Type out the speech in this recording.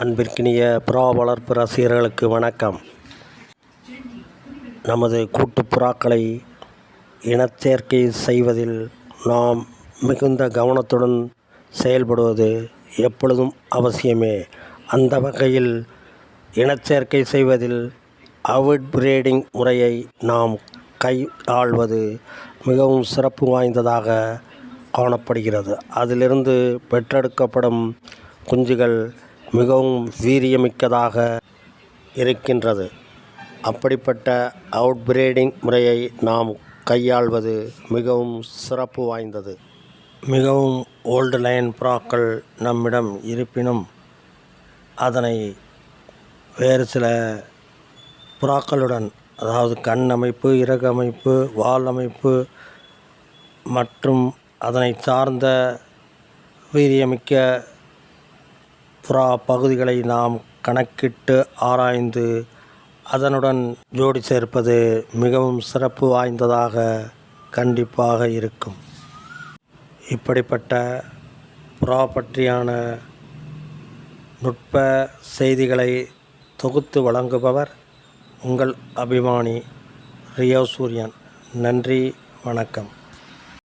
அன்பிற்கினிய புறா வளர்ப்பு ரசிகர்களுக்கு வணக்கம். நமது கூட்டு புறாக்களை இனச்சேர்க்கை செய்வதில் நாம் மிகுந்த கவனத்துடன் செயல்படுவது எப்பொழுதும் அவசியமே. அந்த வகையில் இனச்சேர்க்கை செய்வதில் அவுட் பிரேடிங் முறையை நாம் கையாள்வது மிகவும் சிறப்பு வாய்ந்ததாக காணப்படுகிறது. அதிலிருந்து பெற்றெடுக்கப்படும் குஞ்சுகள் மிகவும் வீரியமிக்கதாக இருக்கின்றது. அப்படிப்பட்ட அவுட்பிரேடிங் முறையை நாம் கையாள்வது மிகவும் சிறப்பு வாய்ந்தது. மிகவும் ஓல்டு லைன் புறாக்கள் நம்மிடம் இருப்பினும் அதனை வேறு சில புறாக்களுடன் அதாவது கண் அமைப்பு இறகு அமைப்பு வால் அமைப்பு மற்றும் அதனை சார்ந்த வீரியமிக்க புறா பகுதிகளை நாம் கணக்கிட்டு ஆராய்ந்து அதனுடன் ஜோடி சேர்ப்பது மிகவும் சிறப்பு வாய்ந்ததாக கண்டிப்பாக இருக்கும். இப்படிப்பட்ட புறா பற்றியான நுட்ப செய்திகளை தொகுத்து வழங்குபவர் உங்கள் அபிமானி ரியோ சூரியன். நன்றி வணக்கம்.